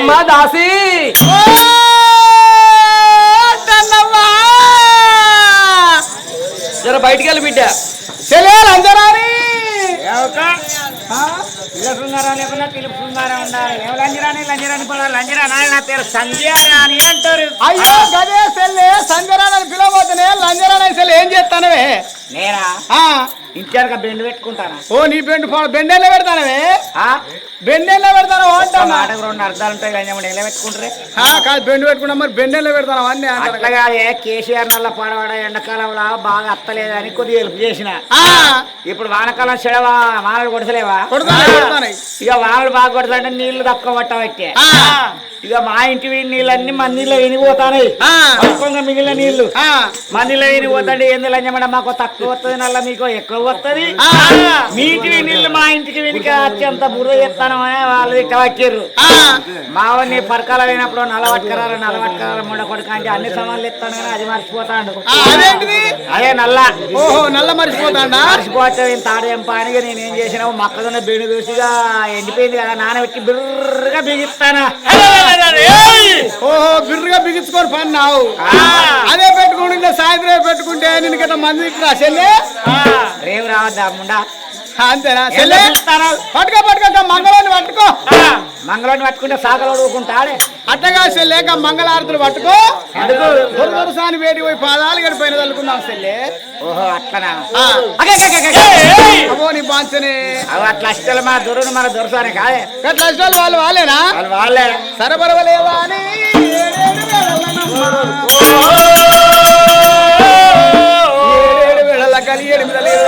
అమ్మ దాసి. జర బయటికి వెళ్ళి బిడ్డ అంజరాని లేకుండా ఉండాలి ఏం లంజరాని లంజరాని నా పేరు సంధ్యారాణి అంటారు. అయ్యో గదే సెల్లే సంజరాని పిలవబోతునే లంజరాని సెల్ ఏం చేస్తానవే? నేనా? ఆ, ఇంటికి బెండ్ పెట్టుకుంటానా? ఓ నీ బెండు బెండెల్లో పెడతానవే? ఆ? బెండెల్లో పెడతాను మాటకు రెండు అర్థాలు ఉంటాయి లంజముడు ఎలా పెట్టుకుంటారే? కాదు బెండు పెట్టుకున్నా మరి బెండెల్లో పెడతాను అన్నీ అంటారు అట్లా కాదే కేసీఆర్ నల్ల పడవాడ ఎండాకాలంలో బాగా అత్తలేదని కొద్దిగా హెల్ప్ చేసిన. ఇప్పుడు వానకాలం చెడవా వానలు కొడతలేవా. ఇక వానలు బాగా కొడతాంటే నీళ్ళు తక్కువ పట్టబట్టే ఇక మా ఇంటి నీళ్ళన్నీ మందిలో వినిపోతాయి ఆ. తక్కువగా మిగిలిన నీళ్ళు. ఆ, మందిలో వినిపోతాండి లంజమడ? మాకు తక్కువ వస్తుంది నల్ల మీకు ఎక్కువ వస్తుంది. ఇంటికి నీళ్ళు మా ఇంటికి వెనుక అత్యంత బుర్ర చెప్తాను వాళ్ళు ఇట్లా వచ్చారు. మావని పరకాల అయినప్పుడు నలవట్కరాలు నలవట్కరాలు మూడ కొడుకు అంటే అన్ని సమాన్లు ఎత్తాను కానీ అది మర్చిపోతాడు. అదే నల్ల. ఓహో నల్ల మర్చిపోతాడా? మర్చిపోతే తాడేం పానిగా నేను ఏం చేసినా మొక్కజొన్న బీడు దూసిగా ఎండిపోయింది కదా నానబెట్టి బిర్రగా బిగిస్తానా ఓహో బిర్రుగా బిగించుకొని పన్నావు. అదే పెట్టుకుంటే సాయంత్రం పెట్టుకుంటే నేను గట్ట మంది చెల్లె? రేవు రావద్దా ముండా? అంతేనా? పట్టుకో పట్టుకో మంగళాన్ని పట్టుకో. మంగళవాడిని పట్టుకుంటే సాగలు ఊరుకుంటాడే అట్టగా చెల్లెక మంగళారతులు పట్టుకో. దొరసాని వేడి పోయి పాదాలు గడిపోయిన తల్లుకున్నాం చెల్లె. ఓహో అట్లనా. అబ్బో నీ బాంచనే. అవి అట్లా అష్టలు మన దొరును మన దొరసానే కాదే. గట్ల ఇష్టాలు వాళ్ళు వాళ్ళేనా? వాళ్ళు వాళ్ళే. సరబరవలేవా అని? కలి ఎనిమిది లేదు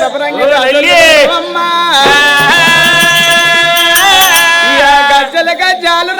గజ్జల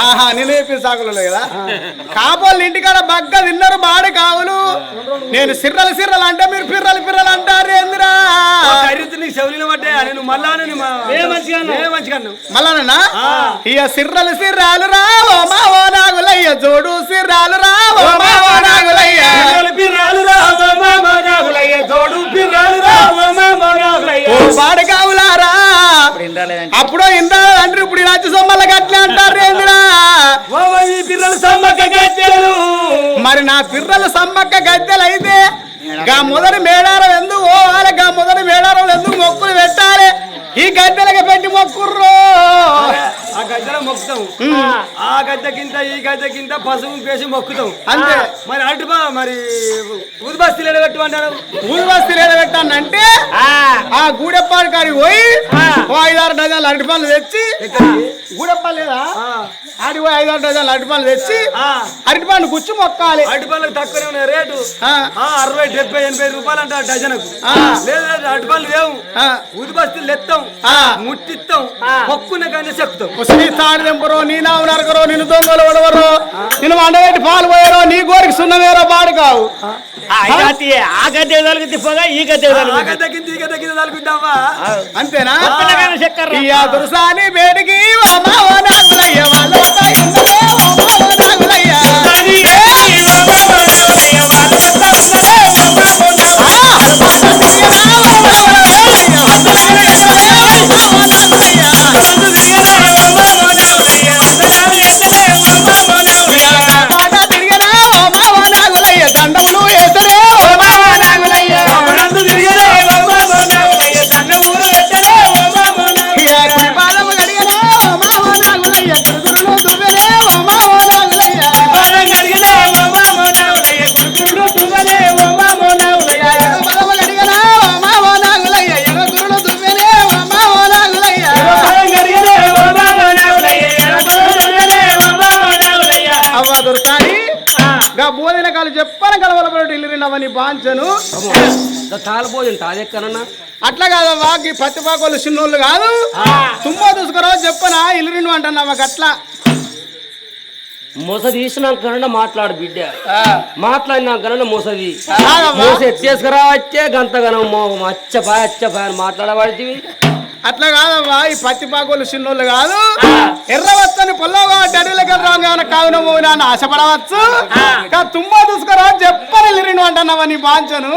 ఆహా నేను చెప్పిన సాగులో కదా. కాపోళ్ళు ఇంటికాడ బగ్గ తిన్నారు బాడి కావులు. నేను సిర్రలు సిర్రలు అంటే మీరు పిర్రలు పిర్రలు అంటారు ఏందిరా? ఖరీదు నీకు చెవులు పట్టే నేను మళ్ళా మంచిగా మంచిగా మళ్ళానన్నా ఇక సిర్రలు సిర్రాలు రావో మావో నాగులయ్య జోడు సిర్రాలు రావో మావో నాగులయ్య బాడి కావులారా అప్పుడో ఇంత అంటే ఇప్పుడు రాజ్య సొమ్మల గట్లే అంటారు ఏందిరా పిల్లలు సమ్మక్క గజ్జలు మరి నా పిర్రలు సమ్మక్క గద్దెలు అయితే గా మొదటి మేడారం ఎందుకు పోవాలి? గా మొదటి మేడారం ఎందుకు మొక్కులు పెట్టాలి? ఈ గద్దెలకి పెట్టి మొక్కుర్రు? ఆ గద్దెలో మొక్కుతాం. ఆ గద్దెకింత ఈ గద్దెకింత పసుపు పేసి మొక్కుతాం. అంతే. మరి అటు మరి ఊదిబస్తీలు ఎడబెట్టమంటారు ఊరు బస్తీ పెట్టానంటే ఆ గూడెప్పాడి కాడికి పోయి ఓ ఐదారు డజన్లు అరటి పనులు తెచ్చి గూడెప్పాలు లేదా? ఆడి పోయి ఐదారు డజన్లు అరటి పనులు తెచ్చి అరటి పండు గుచ్చి మొక్కాలి. అరటి తక్కువనే ఉన్నాయి రేటు. అరవై డెబ్బై ఎనభై రూపాయలు అంట డజనకు. ఆ. లేదు ఎత్తాం. ముట్టిస్తాం. మొక్కున కానీ చెప్తాం. ముసలి తాడు తెంపరో నీ నావు నరకరో నిన్ను దొంగలు ఒడవరో నిన్ను వండబెట్టి పాలు పోయారో నీ గోరికి సున్నమేరో పాడు కావు. ఆ. గద్దె ఈ గద్దె అంతేనా? దుర్సాని బేడికి వాళ్ళ తాళపోయింది తాదెక్కనన్నా అట్లా కాదవ్వా ఈ పత్తి పాకోళ్ళు చిన్నోళ్ళు కాదు. తుమ్మా చూసుకురా చెప్పనా? ఇల్లు రెండు అంటున్నావా అట్లా. మొస తీసినాకన్నా మాట్లాడు బిడ్డ. మాట్లాడినాకన్నా మొసది. మోస ఎత్తేసుకురా వచ్చే గంతగనం అచ్చపాయ అచ్చపాయ అని మాట్లాడబడితివి. అట్లా కాదవ్వా ఈ పత్తి పాకోళ్ళు చిన్నోళ్ళు కాదు. ఎర్రవచ్చని పొల్లగా అడవిలోకి రాగానే కావున మోనా అని ఆశపడవచ్చు. తుమ్మా చూసుకురా చెప్పని రెండు అంటున్నావా నీ బాంచను.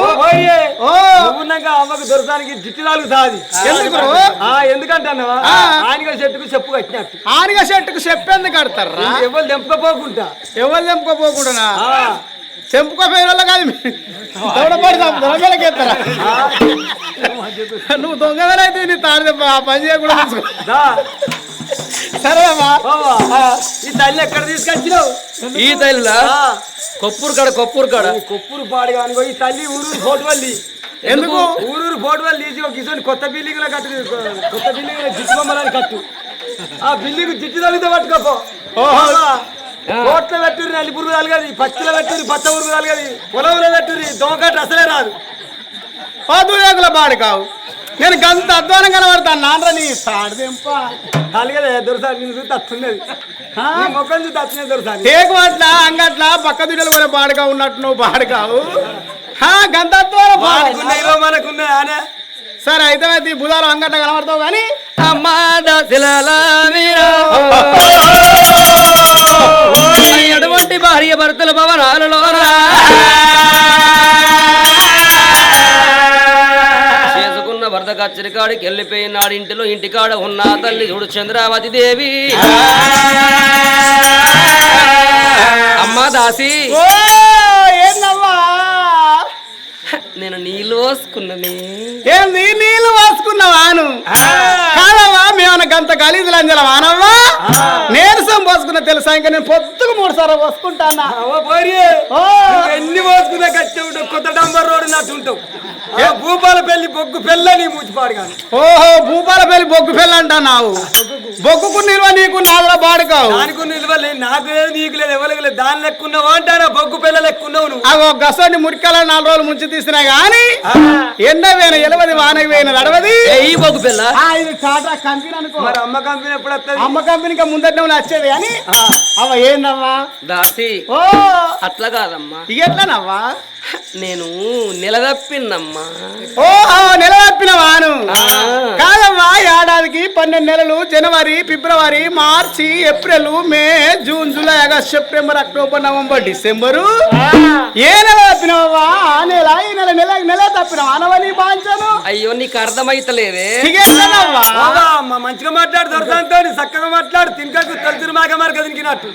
అమ్మకు దొరకడానికి జిట్టి నాలుగు సాది. ఎందుకు రో? ఆ ఎందుకంటే అన్నవా ఆ. ఆయనగా చెట్టుకు చెప్పు కట్టినట్టు. ఆనిగ చెట్టుకు చెప్పేందుకు కడతారా? ఎవరు దెంపకపోకుండా ఎవరు తెంపుకోపోకుండా ఆ. తెంపుకోపోయిన వాళ్ళ కాదు దొంగపడి దొంగలకి ఎత్తారా? నువ్వు దొంగలైతే నీ దెబ్బ ఆ పని చేయకుండా చూసుకో. దా, సరే అమ్మా బావా, ఈ తల్లి ఎక్కడ తీసుకొచ్చినావు? ఈ తల్లిలా ఆ, కొప్పూరు కాడ కొప్పూరు కాడ. కొప్పురు పాడు కానుకో ఈ తల్లి ఫోటో వల్లి ఎందుకు? ఊరూరు ఫోటో వల్లి తీసి ఒక కిసోని కొత్త బిల్డింగ్లో కట్టు కొత్త బిల్డింగ్ జిట్టు బొమ్మలని కట్టు. ఆ బిల్డింగ్ జిట్టు తల్లితో పట్టుకోపో. కోట్ల పెట్టుర్రి నల్లి పురుగు తలగది పచ్చిలో పెట్టుర్రి పచ్చ పురుగు తలగది పొలంలో పెట్టుర్రి దోమకట్టు అసలే రాదు. పాదురేకుల బాడు కావు. నేను గంత అధ్వానం కనబడతాను నాన్న నీ తాడు దెంప తలగదే దొరసారి నేను చూస్తే అత్తున్నది. ముఖం చూస్తే అత్తున్నది దొరసారి టేకు అట్లా అంగట్లా పక్క దుడ్డలు కూడా బాడుగా ఉన్నట్టు నువ్వు బాడు కావు. హా, గంత అధ్వానం మనకున్నాయి అనే? సరే అయితే బుధాలు అంగట్ల కనబడతావు కానీ అమ్మా దశలాల చేసుకున్న భర్త కచ్చరి కాడికి వెళ్ళిపోయినాడు ఇంటిలో ఇంటికాడ ఉన్న తల్లి చూడు చంద్రావతి దేవి. అమ్మా దాసి. నేను నీళ్ళు పోసుకున్ననే. ఏంది నీళ్ళు పోసుకున్నావాను? కాదవ్వా మేమన్నా గంత గలీజులు అంజల నీరసం పోసుకున్నా తెలుసా? ఇంకా నేను పొద్దుకు మూడు సార్లు పోసుకుంటానా ఎన్ని మోసుకున్నా కచ్చే ఉంటావు కొత్త డంబర్ రోడ్ నట్టు ఉంటావు. ఆ భూపాల పెళ్ళి బొగ్గు పెళ్ళని మూచిపాడు కాదు. ఓహో భూపాల పెళ్ళి బొగ్గు పెళ్ళి అంటున్నావు? బొగ్గుకు నిల్వ నీకు నాదుల బాడుకావు దానికి నిల్వ లేదు. నాకు లేదు నీకు లేదు ఎవరికి లేదు. దాని లెక్కున్నావు అంటారా బొగ్గు పిల్ల లెక్కున్నావు నువ్వు. అగో గసోని మురికల నాలుగు రోజులు ముంచి తీసినా గాని ఎండ వేన ఎలవది వానకి వేన నడవది. ఈ బొగ్గు పిల్ల ఇది టాటా కంపెనీ అనుకో. మరి అమ్మ కంపెనీ ఎప్పుడు వస్తుంది అమ్మ కంపెనీకి ముందట వచ్చేది. కానీ అవ ఏందమ్మా? దాసి ఓ! అట్లా కాదమ్మా. ఇక ఎట్లనవ్వా? నేను నిలదప్పిన్నమ్మా ఓ నిలదప్పిన వాను ఆ. కాదమ్మా ఏడాదికి పన్నెండు నెలలు జనవరి ఫిబ్రవరి మార్చి April May June July August September October November December. ఏ నెల తప్పినవా ఆ నెల ఈ నెల నెల నెల తప్పినవా? అనవని బాంచను? అయ్యో నీకు అర్థమైతలేదే. మంచిగా మాట్లాడు దొరకంతో చక్కగా మాట్లాడు తినకకు తలుతురు మాక మార్క తినికినట్టు.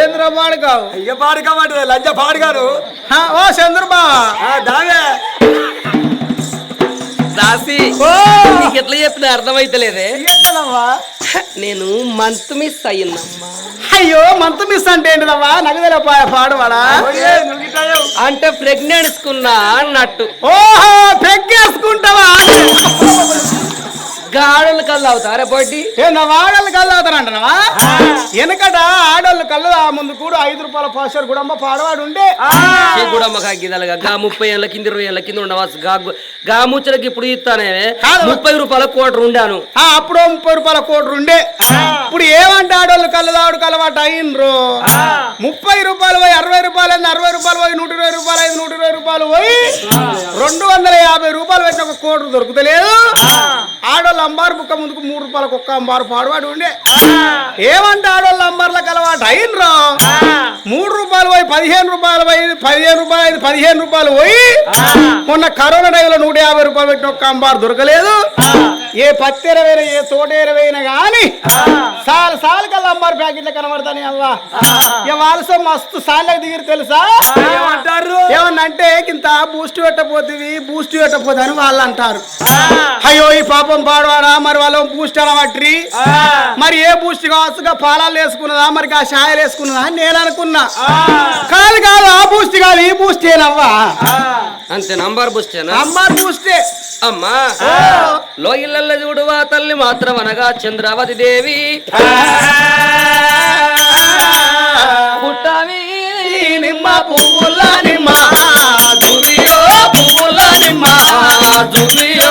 ఏంద్ర పాడుకావు ఇక పాడుకోమాట లంచ పాడుగాను ఓ చంద్రబా ఆ, దావే. దాసి ఓ. నీకు ఎట్లా చెప్పిన అర్థమైతలేదే. ఎట్లనవ్వా నేను మంత్ మిస్ అయ్యిందమ్మా. అయ్యో మంతు మిస్ అంటే ఏంటిదవ్వా నగదల పాడవాడా. అంటే ప్రెగ్నెన్స్ కున్నా అన్నట్టు. ఓహో పెగ్గేసుకుంటావా గాడులు కళ్ళు అవుతారా పొట్టి ఏందా వాడళ్ళు కళ్ళు అవుతారంటనవా వెనకట ఆడోళ్ళు కళ్ళు ఆ ముందు కూడా ఐదు రూపాయల పాస్టర్ గుడమ్మ పాడవాడు ఉండే. కూడా మాకు గిదలుగా గా ముప్పై ఏళ్ళ కింద ఇరవై ఏళ్ళ కింద ఉండవచ్చు గా గా ముచ్చలకి ఇప్పుడు ఇస్తానే. ముప్పై రూపాయల కోటర్ ఉండాను. ఆ అప్పుడు ముప్పై రూపాయల కోటి ఉండే. ఇప్పుడు ఏమంటే ఆడోళ్ళు కళ్ళు తాగుడు కలవాటు అయినరు ముప్పై రూపాయలు పోయి అరవై రూపాయలు అయింది అరవై రూపాయలు పోయి నూట ఇరవై రూపాయలు అయింది నూట ఇరవై రూపాయలు పోయి రెండు రూపాయలు కోటు దొరుకుతలేదు ఆడోళ్ళు అంబారు బుక్క ముందుకు మూడు రూపాయలకు ఒక్క అంబారు పాడువాడు ఉండే. ఏమంటే ఆడోళ్ళు అంబార్లకు అలవాటు అయినరు మూడు రూపాయలు పోయి పదిహేను రూపాయలు పోయి పదిహేను రూపాయలు పదిహేను రూపాయలు పోయి మొన్న కరోనా టైంలో నూట యాభై రూపాయలు పెట్టిన ఒక్క అంబారు దొరకలేదు. ఏ పత్తి ఎరవైనా ఏ తోట ఎరవైనా గాని సాల్ సాల్ కల్లా అంబారు ప్యాకెట్లు కనబడతాని అవ్వా. ఇక వాళ్ళతో మస్తు సార్లకు దిగిరి తెలుసా? ఏమంటారు? ఏమన్నా అంటే ఇంత బూస్ట్ పెట్టపోతుంది బూస్ట్ పెట్టపోతుంది అని వాళ్ళు అంటారు అయ్యో ఈ పాపం పాడవాడా? మరి వాళ్ళు బూస్ట్ అనబట్టి మరి ఏ బూస్ట్ కావచ్చుగా పాలాలు వేసుకున్నదా? మరి ఆ షాయలు వేసుకున్నదా అని నేను అనుకున్నా. కాదు కాదు ఆ బూస్ట్ కాదు ఈ బూస్ట్ ఏనవ్వా అంతే నంబర్ బుస్టేనా? అమ్మారు బూస్టే. అమ్మా. లోయల్ల చూడువా తల్లి మాత్రం అనగా చంద్రావతి దేవి. పుట్టవి నిమ్మ పువ్వుల నిమ్మ జులియో పువ్వుల నిమ్మ జులియో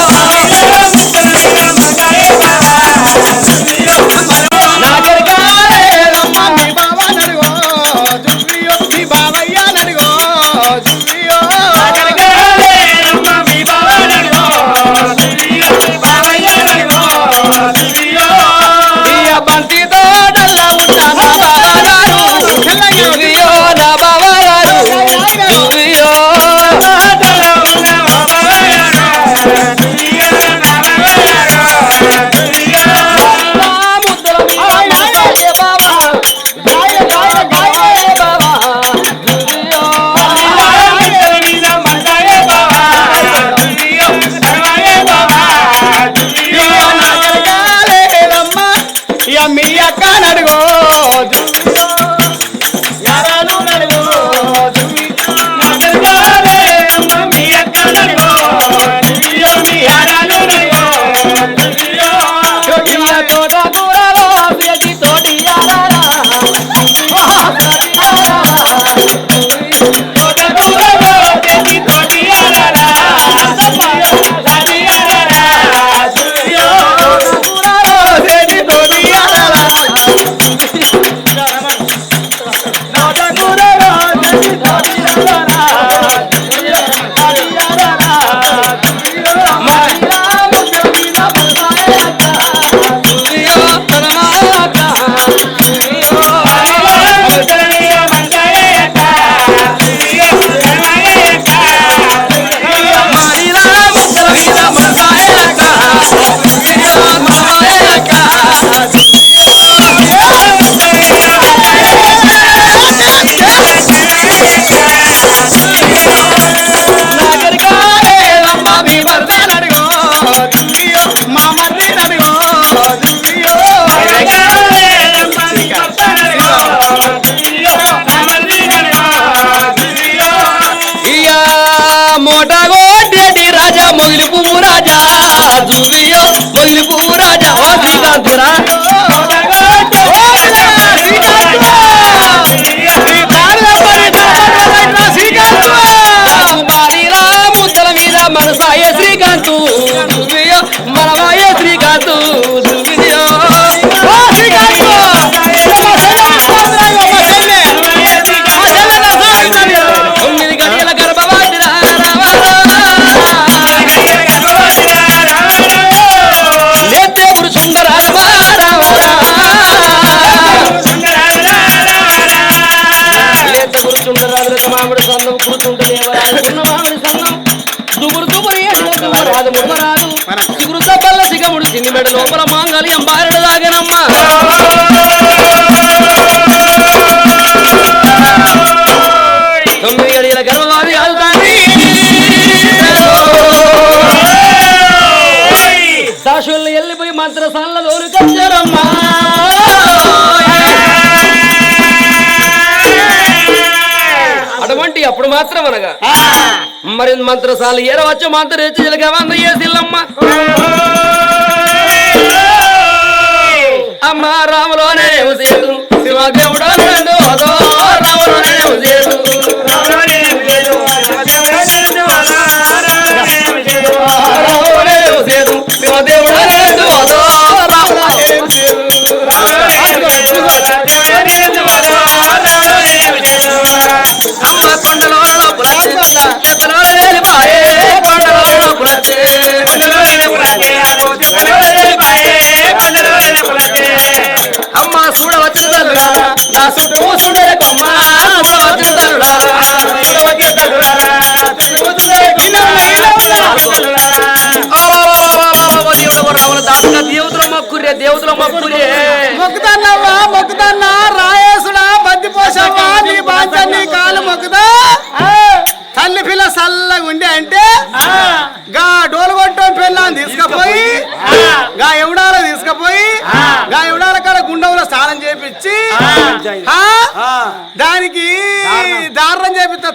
మరి మంత్రసాలు ఏరవచ్చు మంత్ర ఏసిల్లమ్మ అమ్మ రాములోనే శివదేవుడోనే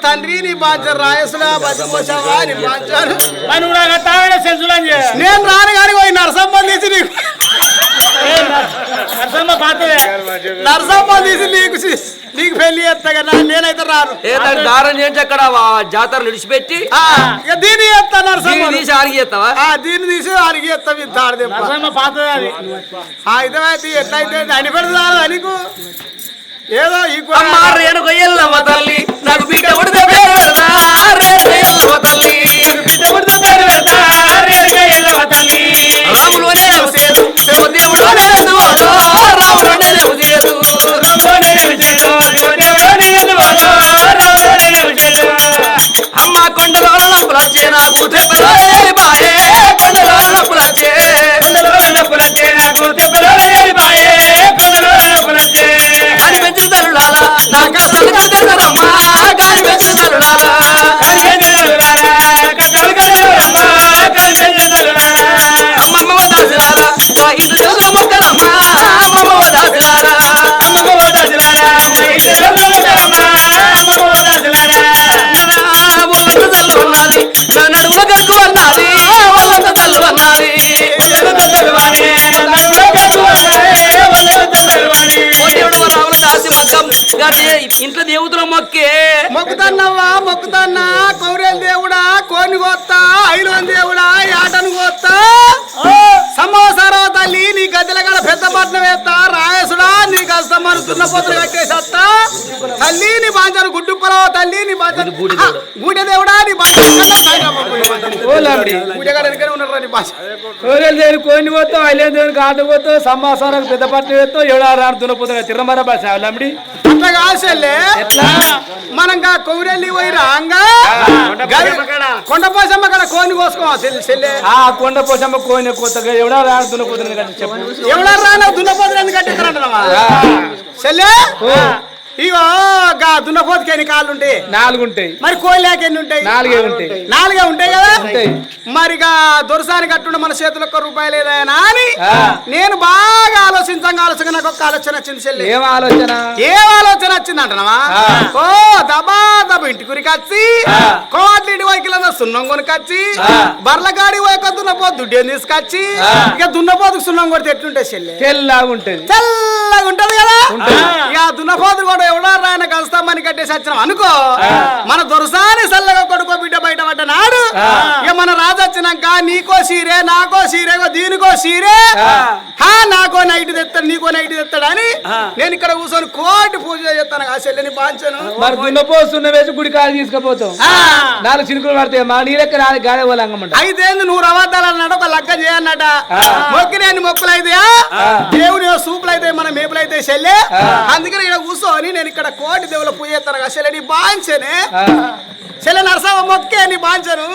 తండ్రి నీ బాంచ రాయసుడా బతిపోసావా నీ బాంచారు నేను రాను కానీ పోయి నరసమ్మ తీసి నీకు. నరసమ్మ తీసి నీకు నీకు పెళ్ళి చేస్తా కదా నేనైతే రాను. ఏ దానికి దారం చేయించి అక్కడ జాతర ఇక దీన్ని చేస్తా నరసమ్మ. తీసి ఆడికి చేస్తావా ఆ దీన్ని తీసి అడిగి చేస్తాం ఇంత ఆడదెప్ప అయితే అయితే ఎట్లయితే అని పెడతా నీకు ఏదో ఈ కూ- అమ్మ తల్లి నాకు బిడ్డ ఉడితే పేరు పెడతా. రేణు కొయ్యల్లమ్మ తల్లి బిడ్డ ఉడితే పేరు పెడతా. తల్లి రాములోనే రాములోనే అమ్మ కొండలో నప్పులచ్చే నాకు ఇంట్లో దేవుతుల మొక్కే. మొక్కుతాన్నవ్వా మొక్కుతాన్నా? కౌరేలు దేవుడా కోని కోస్తా ఐలోన్ దేవుడా యాటను కోస్తా సంవత్సరం తల్లి నీ గద్దెల కాడ పెద్ద పట్నం వేస్తా నీ కష్టమని దున్నపోతులు కట్టేసేస్తా తల్లి నీ బాంచారు. గుడ్డు పొలవ తల్లి నీ గూడె దేవుడా నీ కోని పోతాం ఐలేని దేని కాటు పోతాం సమాసారం పెద్ద పట్టు పోతాం ఎవడు ఆరు దున్నపోతాం తిరమర బస్ అట్లా కాసెల్లే మనం గా కౌరెల్లి పోయి రాంగా కొండపోసమ్మ కాడ. కోని కోసుకోవాలి ఆ కొండ పోసమ్మ కోని కొత్తగా ఎవడా ఆరు దున్నపోతుంది చెప్పు. ఎవడా రానా దున్నపోతులు ఎందుకు కట్టిస్తారంటున్నావా చెల్లె ఇగో గా దున్నపోతుకి ఎన్ని కాళ్ళు ఉంటాయి నాలుగు ఉంటాయి మరి కోళ్ళకి ఎన్ని ఉంటాయి నాలుగే ఉంటాయి. నాలుగే ఉంటాయి కదా? ఉంటాయి. మరిగా దొరసాని కట్టుండ మన చేతులు ఒక్క రూపాయి లేదాయనా అని. నేను బాగా ఆలోచించంగా ఆలోచన నాకు ఒక ఆలోచన వచ్చింది చెల్లి. ఏం ఆలోచన? ఏం ఆలోచన వచ్చింది అంటున్నావా. ఓ దబా దబ ఇంటి గురికి వచ్చి కోట్ల ఇంటి వైకిలంద సున్నం కొనుకొచ్చి ఆ. బర్ల గాడి వైపు దున్నపోతు దుడ్డేం తీసుకొచ్చి. ఇక దున్నపోతుకు సున్నం కొడితే ఎట్లుంటాయి చెల్లి? తెల్లగా ఉంటది తెల్లగా ఉంటది. కదా ఇక దున్నపోతు కూడా ఎవడా రాయన కలుస్తామని కట్టేసి వచ్చినాం. అనుకో మన దొరసాని సల్లగా కొడుకో బిడ్డ బయట పడ్డ నాడు ఇక మన రాజు వచ్చినాక నీకో సీరే నాకో సీరేగో దీనికో సీరే. హా నాకో నైట్ తెస్తాడు నీకో నైట్ తెస్తాడు అని నేను ఇక్కడ కూర్చొని కోటి పూజ చేస్తాను. ఆ చెల్లెని బాంచను. మరి దున్నపోస్తున్న వేసి గుడి కాలు తీసుకుపోతాం నాలుగు చినుకులు పడతాయి మా నీళ్ళకి నాలుగు గాడే వాళ్ళు అంగమంట అయితే నువ్వు రవాదాలు అన్నాడు ఒక లగ్గ చేయన్నట. మొక్కినేని మొక్కులు అయితే దేవుని సూపులు అయితే మన మేపులు అయితే చెల్లె అందుకని ఇక్కడ కూర్చొని నేను ఇక్కడ కోటి దేవుల పూజ చేస్తాను కదా చెల్లె నీ బాంచనే చెల్లె నరసవ మొక్కే నీ బాంచను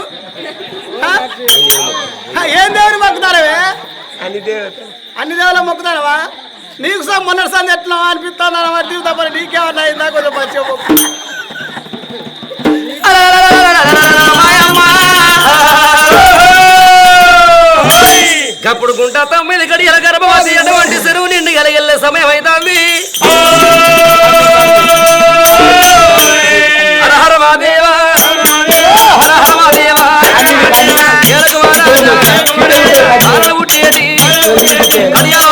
ఏం దేవుని మొక్కుతారవే అన్ని దేవుల మొక్కుతారవా నీకు సా మొన్నటి సంది ఎట్లా అనిపిస్తాను మరి? తప్ప నీకేమన్నా అయిందా? కొంచెం మంచిగా మొక్కు. కప్పుడు గుంట తొమ్మిది గడియల గర్భవతి అటువంటి చెరువు నిండి గలగెళ్ళే సమయం అవుతుంది பெரியது கல்யாணம்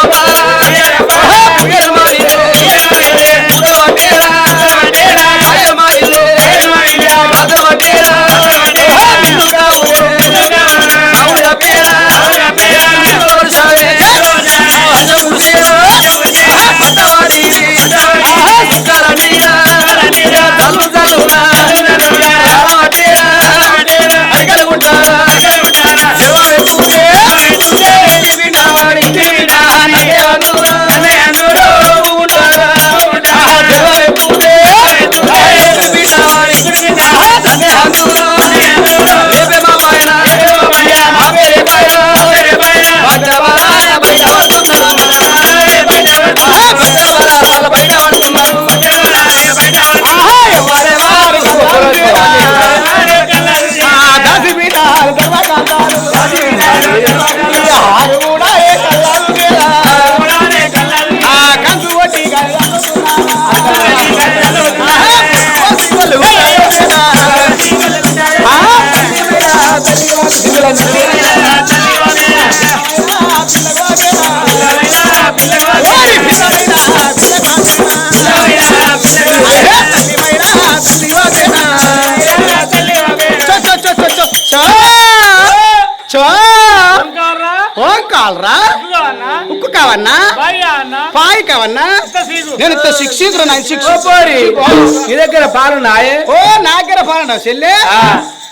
పాయి కావన్నా నేను ఇంత శిక్షితులు నా శిక్ష నీ దగ్గర పాలున్నాయే ఓ నాగర పాలన చెల్లె?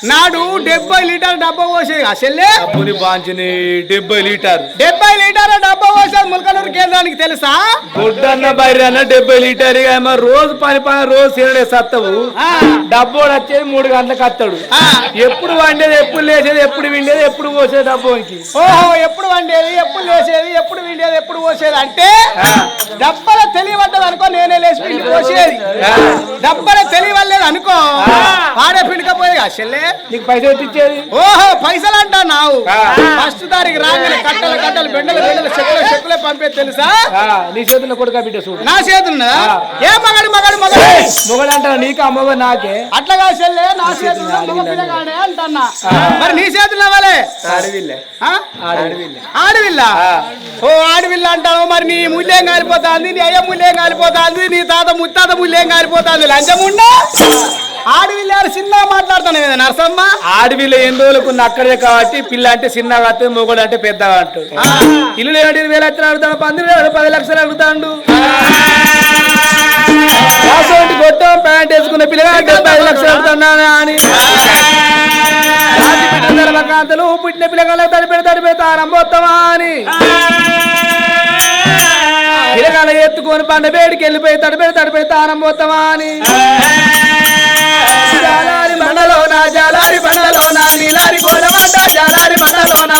నాడు డెబ్బై లీటర్ డబ్బా పోసేది చెల్లె? అప్పుని బాంచిని డెబ్బై లీటర్. డెబ్బై లీటర్ డబ్బా పోసేది ములకలూరు కేంద్రానికి తెలుసా? దొడ్డన్న బైరి అన్న డెబ్బై లీటర్ రోజు పని పని రోజు తినడే సత్తవు. ఆ, డబ్బోడు వచ్చేది మూడు గంటలకు వస్తాడు. ఆ. ఎప్పుడు వండేది ఎప్పుడు లేచేది ఎప్పుడు విండేది ఎప్పుడు పోసేది డబ్బోనికి ఓహో ఎప్పుడు వండేది ఎప్పుడు లేచేది ఎప్పుడు విండేది ఎప్పుడు పోసేది అంటే డబ్బల తెలియవడ్డది అనుకో నేనే లేచి పోసేది. డబ్బల తెలియవలేదు అనుకో ఆడే పిండికపోయేది చెల్లె నీకు పైసలు ఎత్తిచ్చేది? ఓహో పైసలు అంటా నావు. ఫస్ట్ తారీఖు రాగానే కట్టలు కట్టలు బెండలు బెండలు చెక్కులు చెక్కులే పంపే తెలుసా? ఆ, నీ చేతుల్లో కొడుక బిడ్డ చూడు. నా చేతున్నదా ఏ మగడు మగడు మగడు? మొగడు అంటారు నీకు అమ్మవ నాకే? అట్లాగా చెల్లె నా చేతుల్లో అంటన్నా. మరి నీ చేతులు అవ్వలే ఆడవిల్ల? ఓ ఆడవిల్ల అంటావు మరి నీ ముల్లేం కాలిపోతాంది నీ అయ్య ముల్లేం కాలిపోతాంది నీ తాత ముత్తాత ముల్లేం కాలిపోతాంది. లంచముండా ఆడవిల్ల చిన్నగా మాట్లాడుతాను కదా నరసమ్మ? ఆడవిల్ల ఎన్ని రోజులకు ఉన్న అక్కడే కాబట్టి పిల్ల అంటే చిన్నగా వస్తుంది మొగడు అంటే పెద్దగా అంటాడు ఇల్లు ఏడు వేలు ఎత్తున అడుగుతాడు పందిరి పది లక్షలు అడుగుతాడు. గొట్టం ప్యాంట్ వేసుకున్న పిల్లగా డెబ్బై ఐదు లక్షలు అడుగుతున్నాను అని. పుట్టిన పిల్లగాళ్ళకి తడిపెడి తడిపెడి తారంబోత్తమా అని. పిల్లగాళ్ళ ఎత్తుకొని పండ వేడికి వెళ్ళిపోయి తడిపెడి తడిపెడి తారంబోత్తమా అని జాలారి బండలోన జాలారి బండలోన నీలారి గోడమంట జాలారి బండలోన.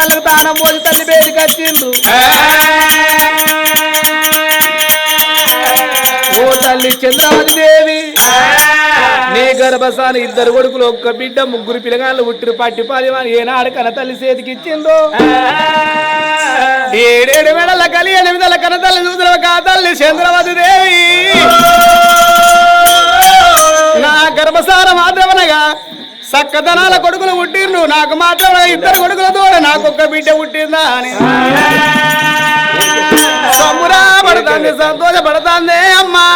ముగ్గురు పిల్లగాళ్ళకు పోసి తల్లి పేరు కట్టిండు. ఓ తల్లి చంద్రవతి దేవి నీ గర్భసాని ఇద్దరు కొడుకులు ఒక్క బిడ్డ ముగ్గురు పిల్లగాళ్ళు ఉట్టిరు పట్టి పాలివాని ఏనాడు కన తల్లి చేతికి ఇచ్చిందో? ఏడేడు వేళల కలి ఎనిమిదల కన తల్లి చూసిన కా తల్లి చంద్రవతి దేవి. నా గర్భసార మాత్రమనగా సక్కదనాల కొడుకులు పుట్టిర్రు. నాకు మాత్రం ఇద్దరు కొడుకుల కొడుకులతో నాకొక్క బిడ్డ పుట్టిందా అని. సమురా పడుతుంది సంతోషపడుతుంది అమ్మా.